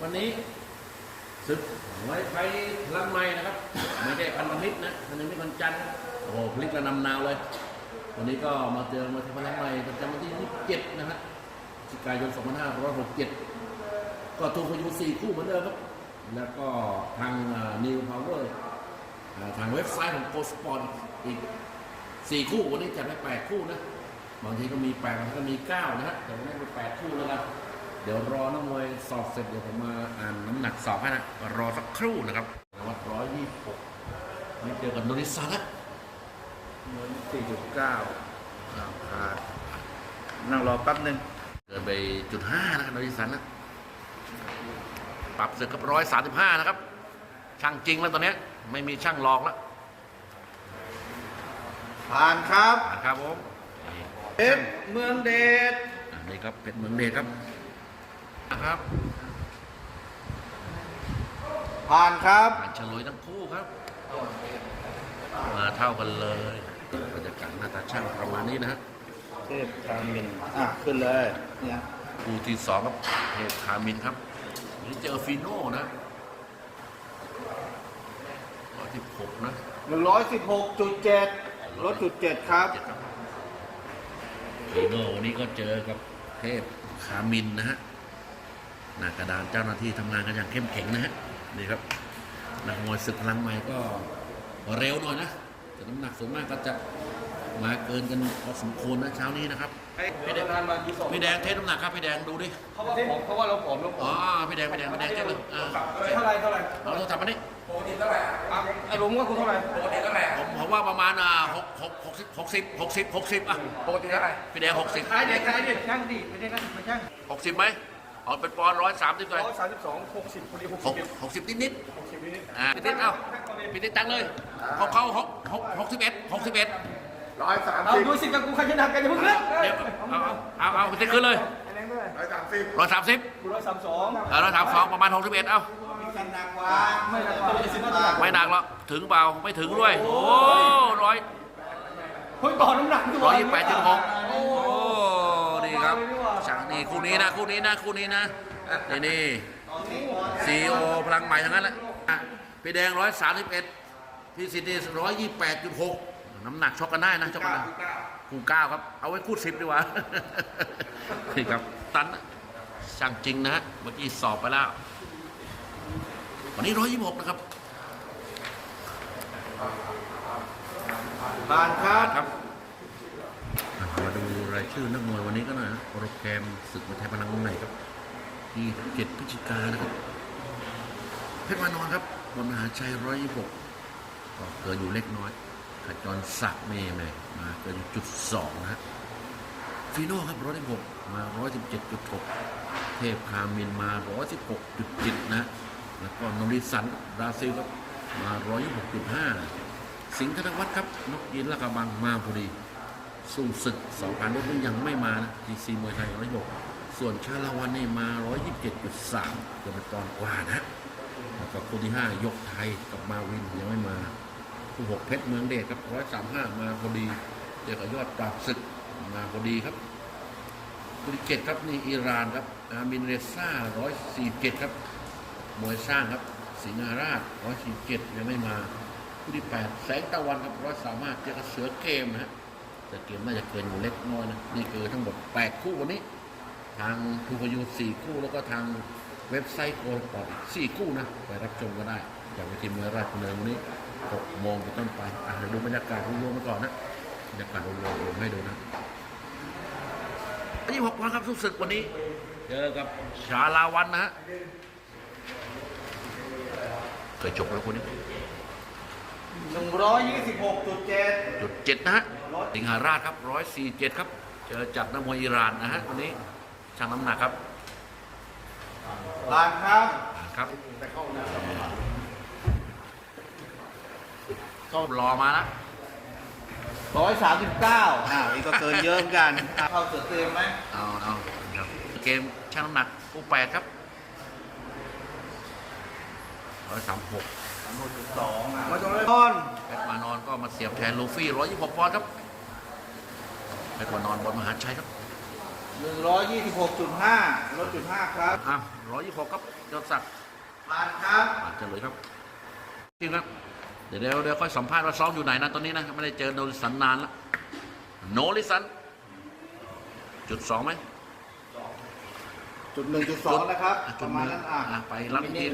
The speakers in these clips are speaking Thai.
วันนี้ศึกไว้ไฟพลังใหม่นะครับ ไม่ใช่พันธมิตรนะพันธมิตรวันจันทร์โอ้โหพลิกระนำนาวเลย วันนี้ก็มาเจอมาที่พลังใหม่ประจำวันที่27นะฮะจิกายน2567 ก็ทูพยูสี่คู่เหมือนเดิมครับ แล้วก็ทางนิวพาวเวอร์ทางเว็บไซต์ของโกสปอร์ตอีก 4 คู่วันนี้จัดไป8คู่นะบางทีก็มี8บางทีก็มี 9 นะฮะแต่วันนี้เป็น8คู่แล้วกัน เดี๋ยวรอนักมวยสอบเสร็จเดี๋ยวผมมาอ่านน้ำหนักสอบให้นะ รอสักครู่นะครับวัดร้อยยี่สิบหกนี่เจอกับโนริซานะเงินสี่จุดเก้าราคานั่งรอแป๊บหนึ่งเกินไปจุดห้านะครับโนริซานะปรับเสร็จกับร้อยสามสิบห้านะครับ ช่างจริงแล้วตอนเนี้ยไม่มีช่างหลอกแล้วผ่านครับอ่านครับผมนี่เพชรเมืองเดชอ่านี่ครับเพชรเมืองเดชครับนะ ครับ ผ่านครับผ่านเฉลยทั้งคู่ครับ มาเท่ากันเลยบรรยากาศหน้าตาช่างประมาณนี้นะฮะเทพคามินอะขึ้นเลยเนี่ยคู่ที่สองครับเทพคามินครับวันนี่เจอฟีโน่นะร้อยที่หกนะหนึ่งร้อยสิบหกจุดเจ็ดลดจุดเจ็ดครับเจ็ดครับฟีโน่วันนี้ก็เจอกับเทพคามินนะฮะ หน้ากระดานเจ้าหน้าที่ทำงานกันอย่างเข้มแข็งนะฮะนี่ครับนักมวยศึกพลังใหม่ก็เร็วหน่อยนะแต่น้ำหนักส่วนมากก็จะมาเกินกันพอสมควรนะเช้านี้นะครับพี่แดงทานมากี่สองพี่แดงเทสน้ำหนักครับพี่แดงดูดิเขาว่าผมเขาว่าเราผอมเราผอ๋ออมพี่แดงพี่แดงพี่แดงเจ๊เลยอ่าเท่าไรเท่าไรเอาโทรศัพท์มานี่อะไอ้ผมว่าคุณเท่าไรปกติเท่าไรผมผมว่าประมาณอ่าหกหกหกสิบหกสิบหกสิบหกสิบอะปกติเท่าไรพี่แดงหกสิบขายเด็กขายเด็กช่างดิไม่ได้นะไม่ช่างหกสิบไหม เอาเป็นปอนร้อยสามสิบเลยร้อยสามสิบสองหกสิบพอดีหกหสิกบเอ็ดหกสิบนิดนิดหกสิบนิดๆอ่าพี่ติ๊กเอ้าพี่ติ๊กตังเลยเขาเขาหกหกหกสิบเอ็ดหกสิบเอ็ดร้อยสามเอาสิบดูสิกับกูใครชนะกันอย่าเพิ่งขึ้นเดี๋ยวเอาเอาเอาเอาพี่ติ๊กขึ้นเลยไอ้แรงด้วยร้อยสามสิบร้อยสามสิบกูร้อยสามสองร้อยสามสองประมาณหกสิบเอ็ดเอ้ากันหนักกว่าไม่หนักกว่าไม่สิบน้ำหนักไม่หนักหรอกถึงเปล่าไม่ถึงด้วยโอ้ร้อยเฮ้ยต่อน้ำหนักด้วร้อยยี่สิบแปดจุดหกโอ้ นี่ครับช่าง นี่คู่นี้นะคู่นี้นะคู่นี้นะนี่นี่ซีโอพลังใหม่ทั้งนั้นแหละอะพี่แดงร้อยสามสิบเอ็ดพี่สิทธิ์นี่ร้อยยี่สิบแปดจุดหกน้ำหนักชกกันได้นะชกกันได้คู่เก้าครับ เอาไว้คู่สิบดีกว่านี่ครับตันนะช่างจริงนะฮะเมื่อกี้สอบไปแล้ว วันนี้ร้อยยี่สิบหกนะครับผ่านครับ ครับอะมาดูรายชื่อนักมวยวันนี้ก็หน่อยนะโปรแกรมศึกมวยไทยพลังใหม่ครับที่เจ็ดพฤศจิกานะครับ เพชรวานอนครับบนมหาชัยร้อยยี่สิบก็เกินอยู่เล็กน้อยขจรศักดิ์เมย์แม่มาเกินอยู่จุดสองนะฮะฟีโน่ครับร้อยสิบมาร้อยสิบเจ็ดจุดหกเทพคามินมาร้อยสิบหกจุดเจ็ดนะ แล้วก็นริสันบราซิลครับมาร้อยยี่สิบหกจุดห้าสิงห์ธนวัฒน์ครับนกยินละกระบังมาพอดี สู้ศึกสองพันรถนี่ยังไม่มานะทีซีมวยไทยร้อยหกส่วนชาลาวันนี่มา 127.3เกือบเป็นตอนกว่านะแล้วก็คู่ที่ 5 ยกไทยกับมาวินยังไม่มาคู่หกเพชรเมืองเดชครับ 135 มาพอดีเจอกับยอดปราบศึกมาพอดีครับคู่ที่เจ็ดครับนี่อิหร่านครับ อามินเรซ่า 147 ครับมวยสร้างครับสิงหราช 147 ยังไม่มาคู่ที่แปดแสงตะวันครับร้อยสามารถเจอกับเสือเกมนะฮะ แต่เกมน่าจะเกินอยู่เล็กน้อยนะนี่คือทั้งหมด 8 คู่วันนี้ ทางทูพยูสี่คู่แล้วก็ทางเว็บไซต์โกลปอร์ตอีกสี่คู่นะไปรับชมก็ได้จากเวทีมวยราชดำเนินวันนี้6โมงเป็นต้นไปอะเดี๋ยวดูบรรยากาศรวมๆมาก่อนนะบรรยากาศรวมๆผมให้ดูนะอันนี้หกวันครับสู้ศึกวันนี้เจอกับชาลาวันนะฮะเคยจบแล้วคนนี้ หนึ่งร้อยยี่สิบหกจุดเจ็ดจุดเจ็ดนะฮะสิงหาราชครับร้อยสี่เจ็ดครับ เจอจากนักมวยอิหร่านนะฮะวันนี้ช่างน้ำหนักครับผ่านครับครับก็รอมานะร้อยสามสิบเก้าอ้าวนี่ก็เกินเยอะเหมือนกันอะเข้าเสือเต็มไหมเอาเอาครับเกมช่างน้ำหนักคู่แปดครับร้อยสามหก สามจุดสองอะมาตรงนี้ต้นเพชรมานอนก็มาเสียบแทนลูฟี่ร้อยยี่สิบหกปอนด์ครับเพชรมานอนบนมหาชัยครับหนึ่งร้อยยี่สิบหกจุดห้าลดจุดห้าครับอะร้อยยี่สิบหกครับยอดศักดิ์ผ่านครับผ่านเฉลยครับจริงครับเดี๋ยวเดี๋ยวเดี๋ยวค่อยสัมภาษณ์ว่าซ้อมอยู่ไหนนะตอนนี้นะไม่ได้เจอโนริสันนานแล้วโนริสันจุดสองไหมจุดหนึ่งจุดสองนะครับอ่ประมาณนั้นอะอะไปรับอีกที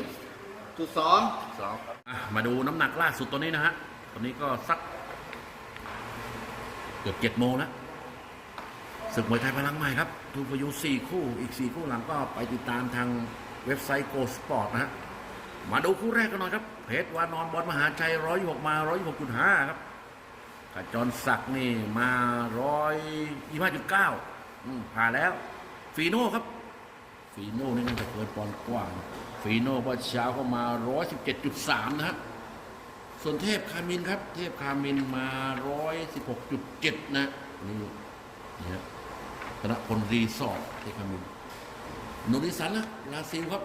จุดสองสองอะมาดูน้ำหนักล่าสุดตัวนี้นะฮะตัวนี้ก็สักเกือบเจ็ดโมงแล้วศึกมวยไทยพลังใหม่ครับทูพยูสี่คู่อีกสี่คู่หลังก็ไปติดตามทางเว็บไซต์โกสปอร์ตนะฮะมาดูคู่แรกกันหน่อยครับ เพชรวานอนบอลมหาชัยร้อยหกมาร้อยหกจุดห้าครับขจรศักดิ์นี่มาร้อยยี่ห้าจุดเก้าผ่านแล้ว ฟีโน่ครับ ฟีโน่นี่น่าจะเกินปอนกว่านะ ฟีโน่เมื่อเช้าก็มา 117.3 นะฮะส่วนเทพคามินครับ เทพคามินมา 116.7 นะนี่นี่ฮะธนพลรีสอร์ทเทพคามินโนริสันนะลาซิลครับ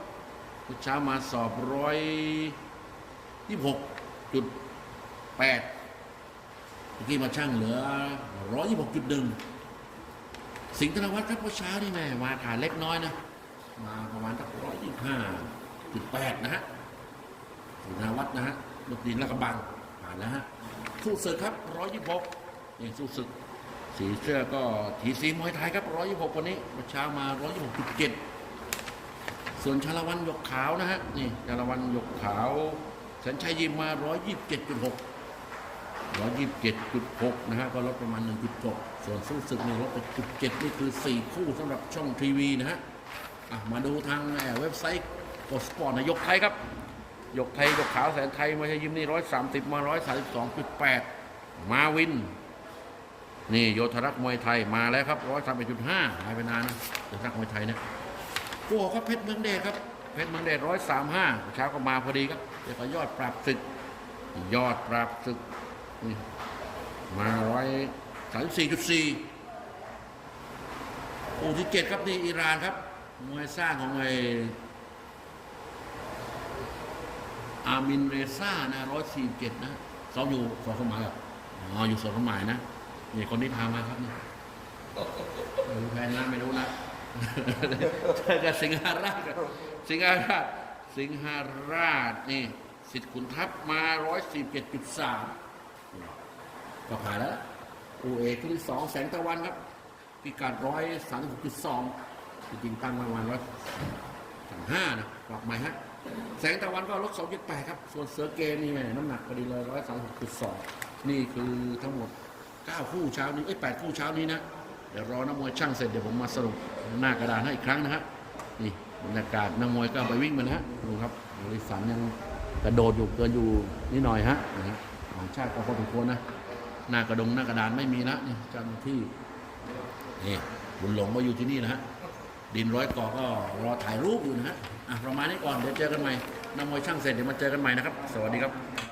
เมื่อเช้ามาสอบ 126.8เมื่อกี้มาช่างเหลือ126.1สิงห์ธนวัฒน์ครับเมื่อเช้านี่แม่มาขาเล็กน้อยนะ มาประมาณสักร้อยยี่ห้า จุดแปดนะฮะสิงห์ธนวัฒนะฮะลูกดินละกระบังผ่านแล้วฮะสู้ศึกครับร้อยยี่หกนี่สู้ศึก สีเสื้อก็ทีซีมวยไทยครับร้อยยี่หกวันนี้เมื่อเช้ามาร้อยยี่หกจุดเจ็ดส่วนชาละวันหยกขาวนะฮะนี่ชาละวันหยกขาวสัญชัยยิมมาร้อยยี่สิบเจ็ดจุดหกร้อยยี่สิบเจ็ดจุดหกนะฮะ ก็ลดประมาณหนึ่งจุดหกส่วนสู้ศึกเนี่ยลดไปจุดเจ็ดนี่คือสี่คู่สำหรับช่องทีวีนะฮะ มาดูทางเอ่อเว็บไซต์ ดสปอร์ตนะยกไทยครับ ยกไทย ยกขาวแสนไทยมาใช้ยิมนี่ร้อยสามสิบมาร้อยสามสิบสองจุดแปดมาวิน นี่โยธรักษ์มวยไทยมาแล้วครับร้อยสามจุดห้าหายไปนานนะโยธรักษ์มวยไทยเนี่ยคู่ออกครับเพชรเมืองเดชครับเพชรเมืองเดชร้อยสามห้าเช้าก็มาพอดีครับเดี๋ยวก็ยอดปราบศึก ยอดปราบศึกนี่มาร้อยสามสี่จุดสี่คู่ที่เจ็ดครับนี่อิหร่านครับมวยสร้างของไอ อามินเรซ่านะร้อยสี่เจ็ดนะซ้อมอยู่สองสมัยครับอ๋ออยู่สองสมัยนะนี่คนที่พามาครับนี่ไม่รู้แพ้นะไม่รู้นะเจอกับสิงหาราชสิงหาราชสิงหาราชนี่สิทธิ์ขุนทัพมาร้อยสี่เจ็ดจุดสามก็ผ่านแล้วอูเอกที่สองแสงตะวันครับพิกัดร้อยสามหกจุดสองจริงๆตั้งมาประมาณร้อยสามห้านะปรับใหม่ฮะ แสงตะวันก็ลดสองจุดแปดครับ ส่วนเสือเกมนี่แม่น้ำหนักพอดีเลยร้อยสามหกจุดสองนี่คือทั้งหมดเก้าคู่เช้านี้เอ้ยแปดคู่เช้านี้นะ เดี๋ยวรอนักมวยช่างเสร็จเดี๋ยวผมมาสรุปหน้ากระดานให้อีกครั้งนะฮะนี่บรรยากาศนักมวยก็ไปวิ่งมานะฮะดูครับบริสันยังกระโดดอยู่เกินอยู่นิดหน่อยฮะนะฮะของชาติก็พอสมควรนะหน้ากระดงหน้ากระดานไม่มีนะนี่เจ้าหน้าที่นี่บุญหลงมาอยู่ที่นี่นะฮะ ดินร้อยกอก็รอถ่ายรูปอยู่นะฮะอะประมาณนี้ก่อนเดี๋ยวเจอกันใหม่นักมวยช่างเสร็จเดี๋ยวมาเจอกันใหม่นะครับ สวัสดีครับ